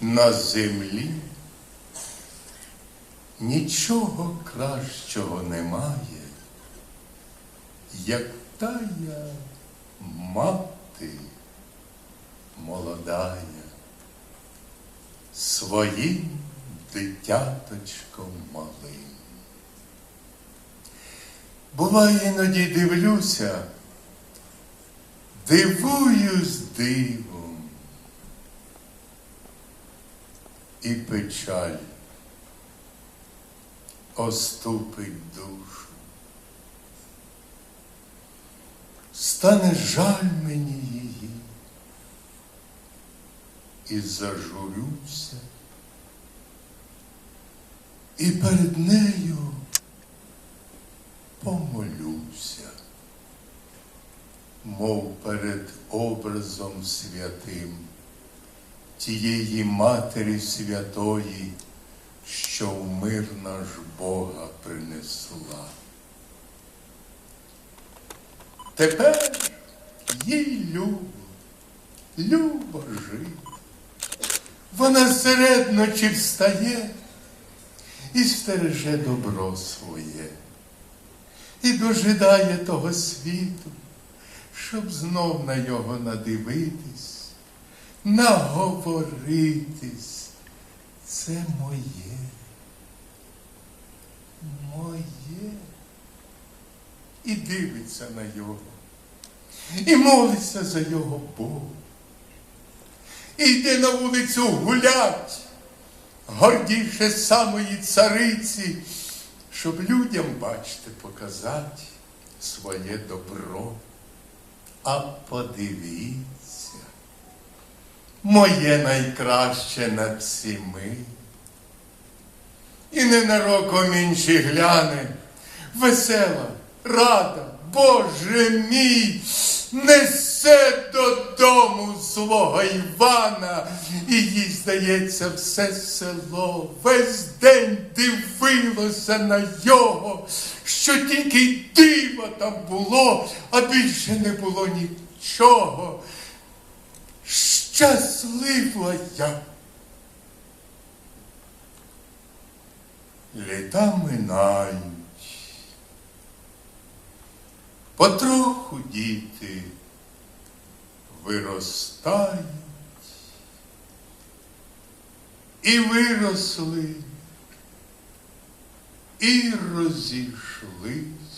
на землі нічого кращого немає, як тая мати молодая своїм дитяточком малим. Буває, іноді дивлюся, дивуюсь дивом і печаль. Оступить душу. Стане жаль мені її. І зажурюся, і перед нею помолюся, мов перед образом святим тієї Матері Святої, що в мир наш Бога принесла. Тепер їй любо, любо жити. Вона серед ночі встає і стереже добро своє, і дожидає того світу, щоб знов на його надивитись, наговоритись. Це моє, моє. І дивиться на його, і молиться за його Бога. І йде на вулицю гулять, гордіше самої цариці, щоб людям, бачите, показати своє добро. А подивіться, моє найкраще над всіми. І ненароком інші гляне, весела, рада, Боже мій, несе додому свого Івана, і їй, здається, все село весь день дивилося на його, що тільки й диво там було, а більше не було нічого. Щаслива я. Літа минають. Потроху діти виростають і виросли, і розійшлись.